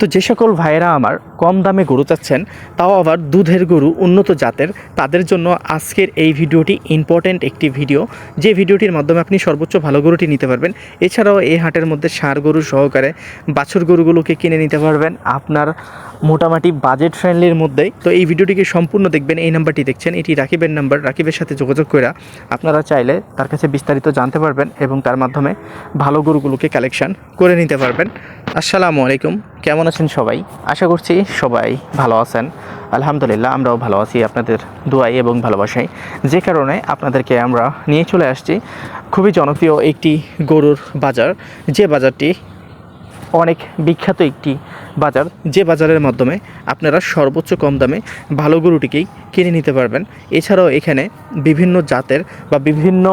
তো যে সকল ভাইয়েরা আমার কম দামে গরু চাচ্ছেন, তাও আবার দুধের গরু উন্নত জাতের, তাদের জন্য আজকের এই ভিডিওটি ইম্পর্ট্যান্ট একটি ভিডিও। যে ভিডিওটির মাধ্যমে আপনি সর্বোচ্চ ভালো গরুটি নিতে পারবেন, এছাড়াও এই হাটের মধ্যে ষাঁড় গরু সহকারে বাছুর গরুগুলোকে কিনে নিতে পারবেন। আপনার মোটামুটি বাজেট ফ্রেন্ডলির মধ্যেই। তো এই ভিডিওটিকে সম্পূর্ণ দেখবেন, এই নাম্বারটি দেখছেন, এটি রাকিবের নাম্বার, রাকিবের সাথে যোগাযোগ করে আপনারা চাইলে তার কাছে বিস্তারিত জানতে পারবেন এবং তার মাধ্যমে ভালো গরুগুলোকে কালেকশন করে নিতে পারবেন। আসসালামু আলাইকুম, কেমন আছেন সবাই? আশা করছি সবাই ভালো আছেন। আলহামদুলিল্লাহ, আমরাও ভালো আছি আপনাদের দোয়াই এবং ভালোবাসাই। যে কারণে আপনাদেরকে আমরা নিয়ে চলে আসছি খুবই জনপ্রিয় একটি গরুর বাজার। যে বাজারটি অনেক বিখ্যাত একটি বাজার, যে বাজারের মাধ্যমে আপনারা সর্বোচ্চ কম দামে ভালো গরুটিকেই কিনে নিতে পারবেন। এছাড়াও এখানে বিভিন্ন জাতের বা বিভিন্ন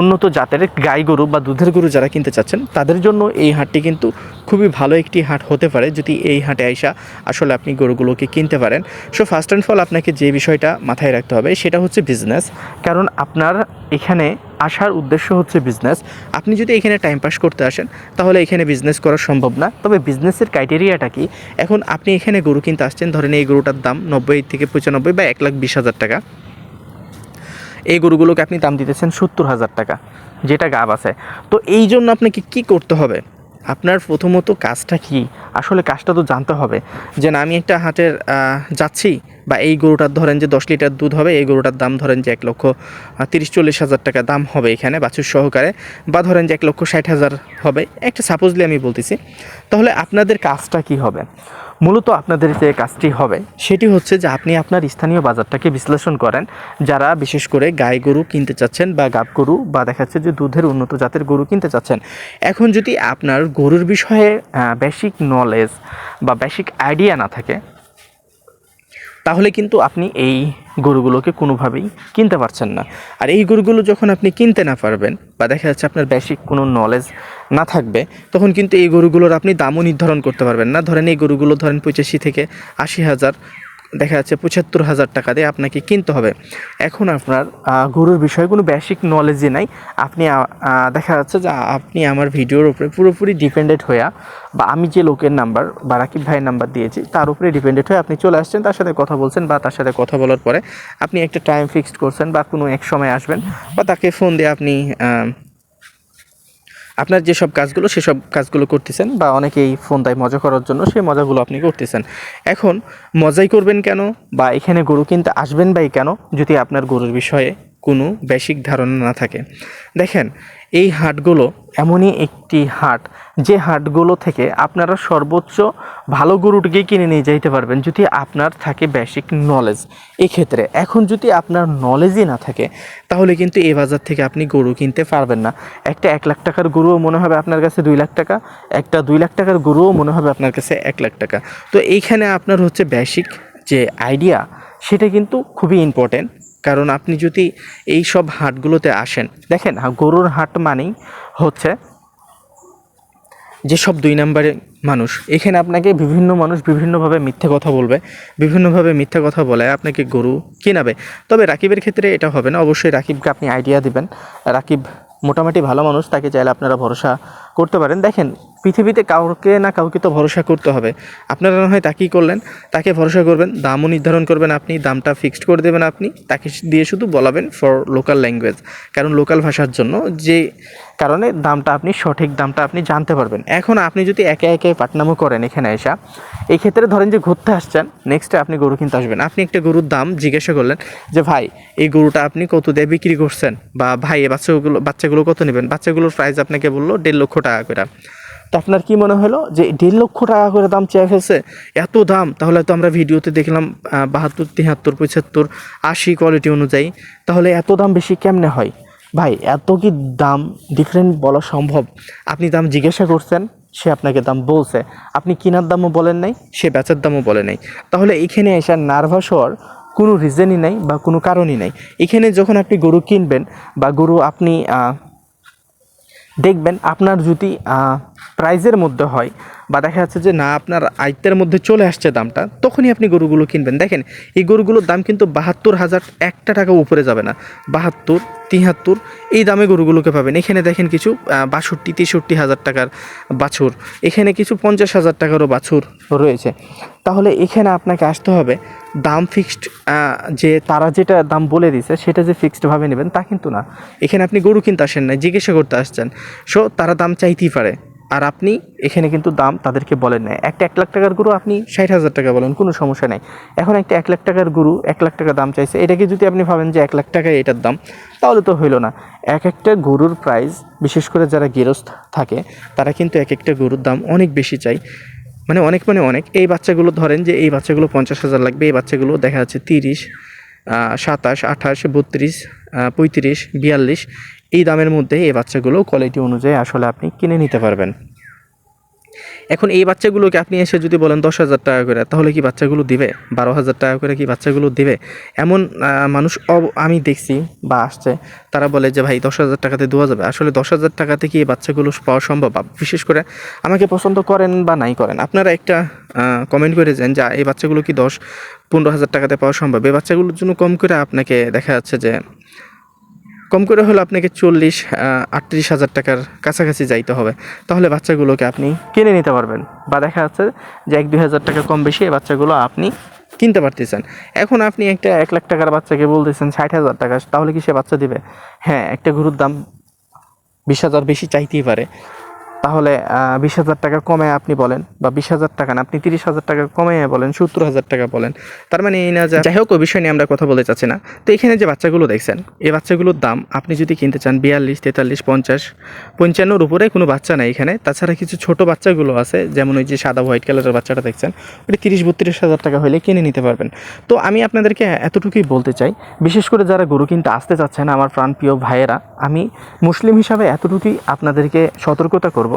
উন্নত জাতের গাই গরু বা দুধের গরু যারা কিনতে চাচ্ছেন, তাদের জন্য এই হাটটি কিন্তু খুবই ভালো একটি হাট হতে পারে যদি এই হাটে আইসা আসলে আপনি গরুগুলোকে কিনতে পারেন। সো ফার্স্ট অ্যান্ড ফল আপনাকে যে বিষয়টা মাথায় রাখতে হবে সেটা হচ্ছে বিজনেস কারণ আপনার এখানে আসার উদ্দেশ্য হচ্ছে বিজনেস আপনি যদি এখানে টাইম পাস করতে আসেন, তাহলে এখানে বিজনেস করা সম্ভব না। তবে বিজনেসের ক্রাইটেরিয়াটা কি? এখন আপনি এখানে গরু কিনতে আসছেন, ধরেন এই গরুটার দাম নব্বই থেকে পঁচানব্বই বা এক লাখ বিশ হাজার টাকা। এই গরুগুলোকে আপনি দাম দিতেছেন সত্তর হাজার টাকা, যেটা গাব আছে। তো এই জন্য আপনাকে কি করতে হবে? আপনার প্রথমত কাজটা কি? আসলে কাজটা তো জানতে হবে। যে না আমি একটা হাটের যাচ্ছি বা এই গরুটার ধরেন যে দশ লিটার দুধ হবে, এই গরুটার দাম ধরেন যে এক লক্ষ তিরিশ চল্লিশ হাজার টাকা দাম হবে এখানে বাছুর সহকারে, বা ধরেন যে এক লক্ষ ষাট হাজার হবে। একটা সাপোজলি আমি বলতেছি। তাহলে আপনাদের কাজটা কি হবে? মূলত আপনাদের যে কাজটি হবে, সেটি হচ্ছে যে আপনি আপনার স্থানীয় বাজারটাকে বিশ্লেষণ করেন। যারা বিশেষ করে গাই গরু কিনতে চাচ্ছেন বা গাব গরু, বা দেখা যাচ্ছে যে দুধের উন্নত জাতের গরু কিনতে চাচ্ছেন, এখন যদি আপনার গরুর বিষয়ে বেসিক নলেজ বা বেসিক আইডিয়া না থাকে তাহলে কিন্তু আপনি এই গরুগুলোকে কোনোভাবেই কিনতে পারছেন না। আর এই গরুগুলো যখন আপনি কিনতে না পারবেন বা দেখা যাচ্ছে আপনার বেসিক কোনো নলেজ না থাকবে, তখন কিন্তু এই গরুগুলোর আপনি দামও নির্ধারণ করতে পারবেন না। ধরেন এই গরুগুলো ধরেন পঁচাশি থেকে আশি হাজার দেখা যাচ্ছে পঁচাত্তর হাজার টাকা দিয়ে আপনাকে কিনতে হবে। এখন আপনার গরুর বিষয়ে কোনো বেসিক নলেজই নাই। আপনি দেখা যাচ্ছে যে আপনি আমার ভিডিওর উপরে পুরোপুরি ডিপেন্ডেন্ট হয়ে বা আমি যে লোকের নাম্বার বা রাকিব ভাইয়ের নাম্বার দিয়েছি, তার উপরে ডিপেন্ডেন্ট হয়ে আপনি চলে আসছেন, তার সাথে কথা বলছেন বা তার সাথে কথা বলার পরে আপনি একটা টাইম ফিক্সড করছেন বা কোনো এক সময় আসবেন বা তাকে ফোন দিয়ে আপনি আপনার যেসব কাজগুলো, সেসব কাজগুলো করতেছেন বা অনেকেই ফোন দেয় মজা করার জন্য, সেই মজাগুলো আপনি করতেছেন। এখন মজাই করবেন কেন? বা এখানে গরু কিনতে আসবেন বাই কেন? যদি আপনার গরুর বিষয়ে কোনো বেসিক ধারণা না থাকে। দেখেন এই হাটগুলো এমনই একটি হাট। যে হাটগুলো থেকে আপনারা সর্বোচ্চ ভালো গরুটিকে কিনে নিয়ে যাইতে পারবেন যদি আপনার থাকে বেসিক নলেজ এক্ষেত্রে এখন যদি আপনার নলেজই না থাকে, তাহলে কিন্তু এই বাজার থেকে আপনি গরু কিনতে পারবেন না। একটা এক লাখ টাকার গরুও মনে হবে আপনার কাছে দুই লাখ টাকা, একটা দুই লাখ টাকার গরুও মনে হবে আপনার কাছে এক লাখ টাকা। তো এইখানে আপনার হচ্ছে বেসিক যে আইডিয়া সেটা কিন্তু খুবই ইম্পর্টেন্ট কারণ আপনি যদি এই সব হাটগুলোতে আসেন, দেখেন গরুর হাট মানেই হচ্ছে যেসব দুই নম্বরে মানুষ, এখানে আপনাকে বিভিন্ন মানুষ বিভিন্নভাবে মিথ্যে কথা বলবে, বিভিন্নভাবে মিথ্যে কথা বলে আপনাকে গরু কিনাবে। তবে রাকিবের ক্ষেত্রে এটা হবে না, অবশ্যই রাকিবকে আপনি আইডিয়া দিবেন। রাকিব মোটামুটি ভালো মানুষ, তাকে চাইলে আপনারা ভরসা করতে পারেন। দেখেন, পৃথিবীতে কাউকে না কাউকে তো ভরসা করতে হবে। আপনারা না হয় তাকেই করলেন? তাকে ভরসা করবেন, দামও নির্ধারণ করবেন আপনি, দামটা ফিক্সড করে দেবেন আপনি, তাকে দিয়ে শুধু বলাবেন ফর লোকাল ল্যাঙ্গুয়েজ কারণ লোকাল ভাষার জন্য যে কারণে দামটা আপনি, সঠিক দামটা আপনি জানতে পারবেন। এখন আপনি যদি একে একে পাটনামো করেন এখানে এসা এই ক্ষেত্রে ধরেন যে ঘুরতে আসছেন নেক্সটে আপনি গরু কিনতে আসবেন। আপনি একটা গরুর দাম জিজ্ঞাসা করলেন যে, ভাই, এই গরুটা আপনি কত দিয়ে বিক্রি করছেন? বা, ভাই বাচ্চাগুলো বাচ্চাগুলো কত নেবেন? বাচ্চাগুলোর প্রাইস আপনাকে বলল দেড় লক্ষ টাকা করে তো আপনার কি মনে হলো যে দেড় লক্ষ টাকা করে দাম চেয়ে ফেলছে? এত দাম, তাহলে তো আমরা ভিডিওতে দেখলাম বাহাত্তর, তিহাত্তর, পঁচাত্তর, আশি কোয়ালিটি অনুযায়ী। তাহলে এত দাম বেশি কেমনে হয়? ভাই, এত কি দাম ডিফারেন্ট বলা সম্ভব? আপনি দাম জিজ্ঞাসা করছেন, সে আপনাকে দাম বলছে। আপনি কেনার দামও বলেন নাই, সে বেচার দামও বলে নাই। তাহলে এখানে এসে নার্ভাস হওয়ার কোনো রিজনই নাই বা কোনো কারণই নাই। এখানে যখন আপনি গরু কিনবেন বা গরু আপনি দেখবেন আপনার যদি প্রাইজের মধ্যে হয় বা দেখা যাচ্ছে যে না, আপনার আয়ত্তের মধ্যে চলে আসছে দামটা, তখনই আপনি গরুগুলো কিনবেন। দেখেন, এই গরুগুলোর দাম কিন্তু বাহাত্তর হাজার একটা টাকা উপরে যাবে না। বাহাত্তর, তিহাত্তর, এই দামে গরুগুলোকে পাবেন। এখানে দেখেন কিছু বাষট্টি, তেষট্টি হাজার টাকার বাছুর। এখানে কিছু পঞ্চাশ হাজার টাকারও বাছুর রয়েছে। তাহলে এখানে আপনাকে আসতে হবে, দাম ফিক্সড যে তারা যেটা দাম বলে দিছে, সেটা যে ফিক্সডভাবে নেবেন তা কিন্তু না। এখানে আপনি গরু কিনতে আসেন না জিজ্ঞাসা করতে আসছেন। সো তারা দাম চাইতেই পারে। আর আপনি এখানে কিন্তু দাম তাদেরকে বলেন না একটা এক লাখ টাকার গরু আপনি ষাট হাজার টাকা বলেন, কোনো সমস্যা নেই। এখন একটা এক লাখ টাকার গরু এক লাখ টাকা দাম চাইছে, এটাকে যদি আপনি ভাবেন যে এক লাখ টাকায় এটার দাম, তাহলে তো হইল না। এক একটা গরুর প্রাইস বিশেষ করে যারা গেরস্ত থাকে, তারা কিন্তু এক একটা গরুর দাম অনেক বেশি চাই মানে অনেক মানে অনেক। এই বাচ্চাগুলো ধরেন যে এই বাচ্চাগুলো পঞ্চাশ হাজার লাগবে, এই বাচ্চাগুলো দেখা যাচ্ছে তিরিশ সাতাশ, আঠাশ, বত্রিশ পঁয়ত্রিশ বিয়াল্লিশ এই দামের মধ্যে এই বাচ্চাগুলো কোয়ালিটি অনুযায়ী আসলে আপনি কিনে নিতে পারবেন। এখন এই বাচ্চাগুলোকে আপনি এসে যদি বলেন দশ হাজার টাকা করে, তাহলে কি বাচ্চাগুলো দিবে? বারো হাজার টাকা করে কি বাচ্চাগুলো দিবে? এমন মানুষ আমি দেখছি বা আসছে, তারা বলে যে, ভাই, দশ হাজার টাকাতে দেওয়া যাবে। আসলে দশ হাজার টাকাতে কি এই বাচ্চাগুলো পাওয়া সম্ভব? বিশেষ করে আমাকে পছন্দ করেন বা নাই করেন, আপনারা একটা কমেন্ট করে যান যে, এই বাচ্চাগুলো কি দশ, পনেরো হাজার টাকাতে পাওয়া সম্ভব? এই বাচ্চাগুলোর জন্য কম করে আপনাকে দেখা যাচ্ছে যে কম করে হলে আপনাকে চল্লিশ আটত্রিশ হাজার টাকার কাছাকাছি যাইতে হবে। তাহলে বাচ্চাগুলোকে আপনি কিনে নিতে পারবেন। বা দেখা যাচ্ছে যে এক, দুই হাজার টাকা কম বেশি এই বাচ্চাগুলো আপনি কিনতে পারতেছেন। এখন আপনি একটা এক লাখ টাকার বাচ্চাকে বলতেছেন ষাট হাজার টাকা, তাহলে কি সে বাচ্চা দিবে? হ্যাঁ একটা গরুর দাম বিশ হাজার বেশি চাইতেই পারে। তাহলে বিশ হাজার টাকা কমে আপনি বলেন, বা বিশ হাজার টাকা না, আপনি তিরিশ হাজার টাকা কমে বলেন, সত্তর হাজার টাকা বলেন। তার মানে এই না যাই হোক, ওই বিষয় নিয়ে আমরা কথা বলতে চাচ্ছি না। তো এখানে যে বাচ্চাগুলো দেখছেন, এই বাচ্চাগুলোর দাম, আপনি যদি কিনতে চান বিয়াল্লিশ, তেতাল্লিশ, পঞ্চাশ, পঞ্চান্নর উপরে কোনো বাচ্চা নাই এখানে। তাছাড়া কিছু ছোট বাচ্চাগুলো আছে, যেমন ওই যে সাদা হোয়াইট কালারের বাচ্চাটা দেখছেন ওটা তিরিশ, বত্রিশ হাজার টাকা হলে কিনে নিতে পারবেন। তো আমি আপনাদেরকে এতটুকুই বলতে চাই, বিশেষ করে যারা গরু কিনতে আসতে চাচ্ছেন, আমার প্রাণপ্রিয় ভাইয়েরা, আমি মুসলিম হিসাবে এতটুকুই আপনাদেরকে সতর্কতা করব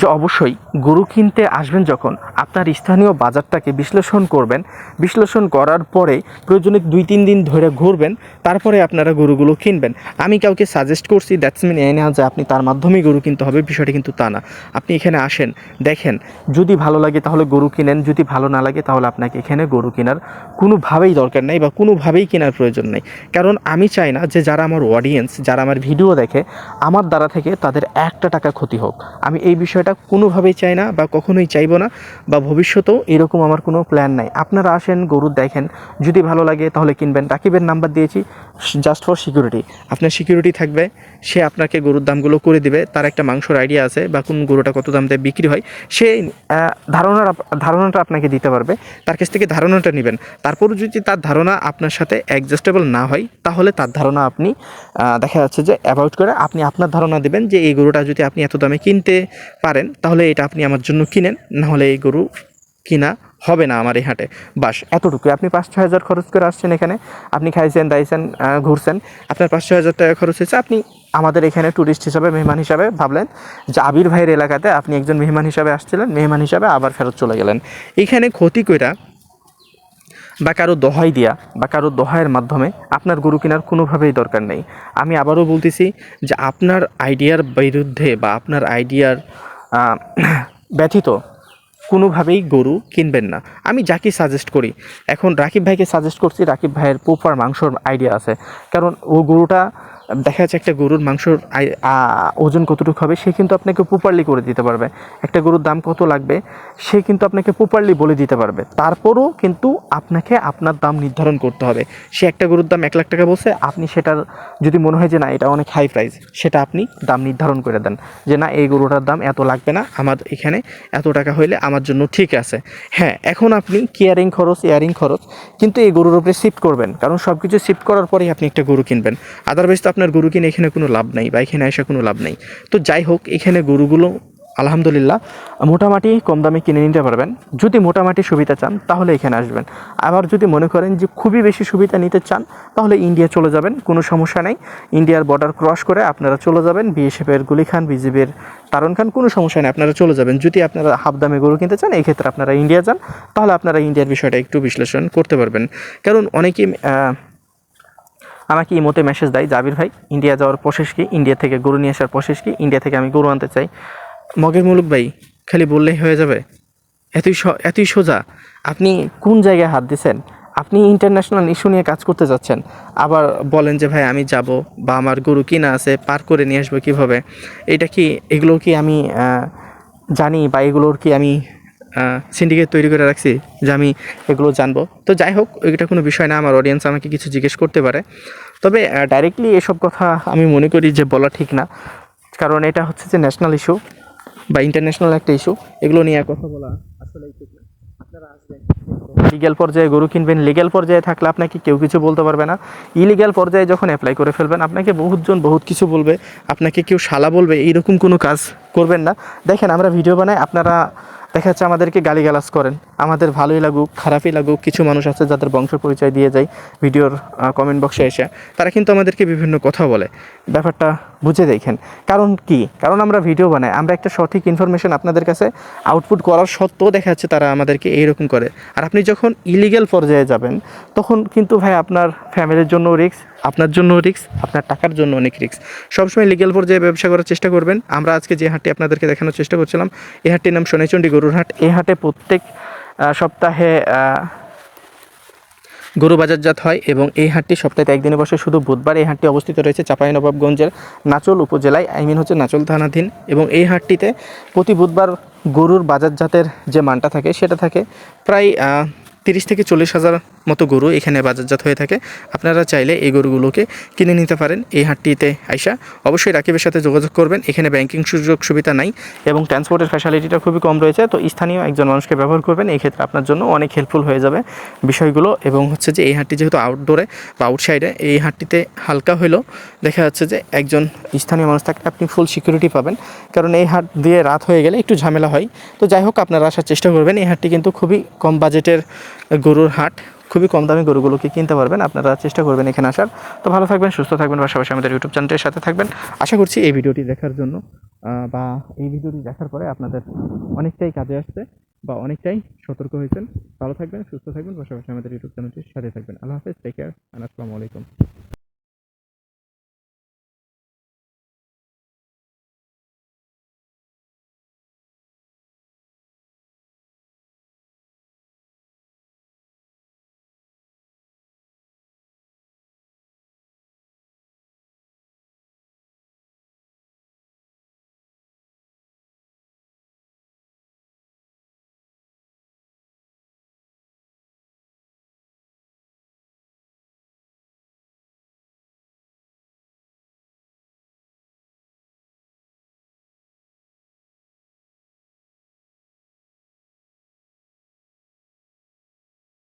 যে অবশ্যই গরু কিনতে আসবেন যখন আপনার স্থানীয় বাজারটাকে বিশ্লেষণ করবেন। বিশ্লেষণ করার পরে প্রয়োজনে দুই, তিন দিন ধরে ঘুরবেন, তারপরে আপনারা গরুগুলো কিনবেন। আমি কাউকে সাজেস্ট করছি দ্যাটস মিন এই না যে আপনি তার মাধ্যমেই গরু কিনতে হবে, বিষয়টা কিন্তু তা না। আপনি এখানে আসেন, দেখেন, যদি ভালো লাগে তাহলে গরু কিনেন, যদি ভালো না লাগে তাহলে আপনাকে এখানে গরু কেনার কোনোভাবেই দরকার নেই বা কোনোভাবেই কেনার প্রয়োজন নেই। কারণ আমি চাই না যে যারা আমার অডিয়েন্স যারা আমার ভিডিও দেখে, আমার দ্বারা থেকে তাদের একটা টাকা ক্ষতি হোক। আমি এই বিষয়টা কোনোভাবেই চাই না বা কখনোই চাইব না বা ভবিষ্যতেও এরকম আমার কোনো প্ল্যান নাই। আপনারা আসেন, গরু দেখেন, যদি ভালো লাগে তাহলে কিনবেন। রাকিবের নাম্বার দিয়েছি জাস্ট ফর সিকিউরিটি আপনার সিকিউরিটি থাকবে, সে আপনাকে গরুর দামগুলো করে দিবে, তার একটা মাংসর আইডিয়া আছে বা কোন গরুটা কত দাম দিয়ে বিক্রি হয়, সে ধারণার ধারণাটা আপনাকে দিতে পারবে। তার কাছ থেকে ধারণাটা নেবেন। তারপরও যদি তার ধারণা আপনার সাথে অ্যাডজাস্টেবল না হয়, তাহলে তার ধারণা আপনি দেখা যাচ্ছে যে অ্যাভয়েড করে আপনি আপনার ধারণা দেবেন যে এই গরুটা যদি আপনি এত দামে কিনতে পারেন, তাহলে এটা আপনি আমার জন্য কিনেন, নাহলে এই গরু কিনা হবে না আমার এই হাটে। বাস এতটুকু আপনি পাঁচ ছয় হাজার খরচ করে আসছেন এখানে, আপনি খাইছেন, দাইছেন ঘুরছেন, আপনার পাঁচ ছয় হাজার টাকা খরচ হয়েছে। আপনি আমাদের এখানে ট্যুরিস্ট হিসাবে, মেহমান হিসাবে ভাবলেন যে আবির ভাইয়ের এলাকাতে আপনি একজন মেহমান হিসাবে আসছিলেন, মেহমান হিসাবে আবার ফেরত চলে গেলেন। এখানে ক্ষতি কইরা বা কারও দহাই দিয়া বা কারও দহায়ের মাধ্যমে আপনার গরু কেনার কোনোভাবেই দরকার নেই। আমি আবারও বলতেছি যে আপনার আইডিয়ার বিরুদ্ধে বা আপনার আইডিয়ার ব্যথিত কোনোভাবেই গরু কিনবেন না। আমি যাকে সাজেস্ট করি, এখন রাকিব ভাইকে সাজেস্ট করছি, রাকিব ভাইয়ের পোপার মাংসর আইডিয়া আছে। কারণ ও গরুটা দেখা যাচ্ছে একটা গরুর মাংসর ওজন কতটুকু হবে, সে কিন্তু আপনাকে প্রপারলি করে দিতে পারবে। একটা গরুর দাম কত লাগবে, সে কিন্তু আপনাকে প্রপারলি বলে দিতে পারবে। তারপরও কিন্তু আপনাকে আপনার দাম নির্ধারণ করতে হবে। সে একটা গরুর দাম এক লাখ টাকা বলছে, আপনি সেটার যদি মনে হয় যে না, এটা অনেক হাই প্রাইস সেটা আপনি দাম নির্ধারণ করে দেন। যে না, এই গরুটার দাম এত লাগবে না, আমার এখানে এত টাকা হইলে আমার জন্য ঠিক আছে। হ্যাঁ এখন আপনি কেয়ারিং খরচ এয়ারিং খরচ, কিন্তু এই গরুর উপরে শিফট করবেন। কারণ সব কিছু শিফট করার পরেই আপনি একটা গরু কিনবেন। আদারওয়াইজ তো আপনার গরু কিনে এখানে কোনো লাভ নাই বা এখানে এসে কোনো লাভ নাই। তো যাই হোক, এখানে গরুগুলো আলহামদুলিল্লাহ মোটামুটি কম দামে কিনে নিতে পারবেন। যদি মোটামুটি সুবিধা চান, তাহলে এখানে আসবেন। আবার যদি মনে করেন যে খুবই বেশি সুবিধা নিতে চান, তাহলে ইন্ডিয়া চলে যাবেন, কোনো সমস্যা নেই। ইন্ডিয়ার বর্ডার ক্রস করে আপনারা চলে যাবেন বিএসএফের গুলি খান বিজিবির তারণ খান, কোনো সমস্যা নেই, আপনারা চলে যাবেন। যদি আপনারা হাফ দামে গরু কিনতে চান, এই ক্ষেত্রে আপনারা ইন্ডিয়া যান, তাহলে আপনারা ইন্ডিয়ার বিষয়টা একটু বিশ্লেষণ করতে পারবেন। কারণ অনেকেই আমাকে ইমোতে মেসেজ দেয়, জাবির ভাই ইন্ডিয়া যাওয়ার প্রসেস কি? ইন্ডিয়া থেকে গরু নিয়ে আসার প্রসেস কি? ইন্ডিয়া থেকে আমি গরু আনতে চাই। মগের মুলুক ভাই, খালি বললেই হয়ে যাবে। এতই এতই সোজা। আপনি কোন জায়গায় হাত দিছেন? আপনি ইন্টারন্যাশনাল ইস্যু নিয়ে কাজ করতে যাচ্ছেন। আবার বলেন যে, ভাই, আমি যাব বা আমার গরু কিনা আছে, পার করে নিয়ে আসব কীভাবে? এটা কি এগুলো কি আমি জানি বা এগুলোর কি আমি সিন্ডিকেট তৈরি করে রাখছি যে আমি এগুলো জানব। তো যাই হোক ওইটা কোনো বিষয় না, আমার অডিয়েন্স আমাকে কিছু জিজ্ঞেস করতে পারে। তবে ডাইরেক্টলি এসব কথা আমি মনে করি যে বলা ঠিক না। কারণ এটা হচ্ছে যে ন্যাশনাল ইস্যু বা ইন্টারন্যাশনাল একটা ইস্যু এগুলো নিয়ে কথা বলা আসলে না। আপনারা আসবেন লিগ্যাল পর্যায়ে গরু কিনবেন লিগ্যাল পর্যায়ে থাকলে আপনাকে কেউ কিছু বলতে পারবে না। ইলিগ্যাল পর্যায়ে যখন অ্যাপ্লাই করে ফেলবেন, আপনাকে বহুতজন বহুত কিছু বলবে। আপনাকে কেউ শালা বলবে, এইরকম কোনো কাজ করবেন না। দেখেন, আমরা ভিডিও বানাই, আপনারা দেখা যাচ্ছে আমাদেরকে গালিগালাজ করেন। আমাদের ভালোই লাগুক, খারাপই লাগুক, কিছু মানুষ আছে যাদের বংশ পরিচয় দিয়ে যায় ভিডিওর কমেন্ট বক্সে এসে। তারা কিন্তু আমাদেরকে বিভিন্ন কথা বলে। ব্যাপারটা বুঝে দেখেন। কারণ কি? কারণ আমরা ভিডিও বানাই। আমরা একটা সঠিক ইনফরমেশন আপনাদের কাছে আউটপুট করার সত্ত্বেও দেখা যাচ্ছে তারা আমাদেরকে এইরকম করে। আর আপনি যখন ইলিগ্যাল পর্যায়ে যাবেন, তখন কিন্তু ভাই আপনার ফ্যামিলির জন্য রিস্ক আপনার জন্য রিস্ক আপনার টাকার জন্য অনেক রিস্ক সবসময় লিগ্যাল পর্যায়ে ব্যবসা করার চেষ্টা করবেন। আমরা আজকে যে হাটটি আপনাদেরকে দেখানোর চেষ্টা করছিলাম এই হাটটির নাম সোনাইচন্ডী গরুর হাট। এই হাটে প্রত্যেক সপ্তাহে গরু বাজারজাত হয় এবং এই হাটটি সপ্তাহে একদিনে বসে শুধু বুধবার এই হাটটি অবস্থিত রয়েছে চাঁপাইনবাবগঞ্জের নাচল উপজেলায় আই মিন হচ্ছে নাচল থানাধীন এবং এই হাটটিতে প্রতি বুধবার গরুর বাজারজাতের যে মানটা থাকে সেটা থাকে প্রায় তিরিশ থেকে চল্লিশ হাজার মতো গরু এখানে বাজারজাত হয়ে থাকে। আপনারা চাইলে এই গরুগুলোকে কিনে নিতে পারেন। এই হাটটিতে আইসা অবশ্যই রাকিবের সাথে যোগাযোগ করবেন। এখানে ব্যাংকিং সুযোগ সুবিধা নাই এবং ট্রান্সপোর্টের ফ্যাসিলিটিটা খুবই কম রয়েছে। তো স্থানীয় একজন মানুষকে ব্যবহার করবেন। এই ক্ষেত্রে আপনার জন্য অনেক হেল্পফুল হয়ে যাবে বিষয়গুলো। এবং হচ্ছে যে এই হাটটি যেহেতু আউটডোরে বা আউটসাইডে এই হাটটিতে হালকা হলেও দেখা যাচ্ছে যে একজন স্থানীয় মানুষ থাকলে আপনি ফুল সিকিউরিটি পাবেন। কারণ এই হাট দিয়ে রাত হয়ে গেলে একটু ঝামেলা হয়। তো যাই হোক, আপনারা আসার চেষ্টা করবেন। এই হাটটি কিন্তু খুবই কম বাজেটের গরুর হাট। খুবই কম দামে গরুগুলোকে কিনতে পারবেন। আপনারা চেষ্টা করবেন এখানে আসার। তো ভালো থাকবেন, সুস্থ থাকবেন পাশাপাশি আমাদের ইউটিউব চ্যানেলের সাথে থাকবেন। আশা করছি এই ভিডিওটি দেখার জন্য বা এই ভিডিওটি দেখার পরে আপনাদের অনেকটাই কাজে আসছে বা অনেকটাই সতর্ক হয়েছেন। ভালো থাকবেন, সুস্থ থাকবেন পাশাপাশি আমাদের ইউটিউব চ্যানেলটির সাথে থাকবেন। আল্লাহ হাফেজ টেক কেয়ার আসসালামু আলাইকুম।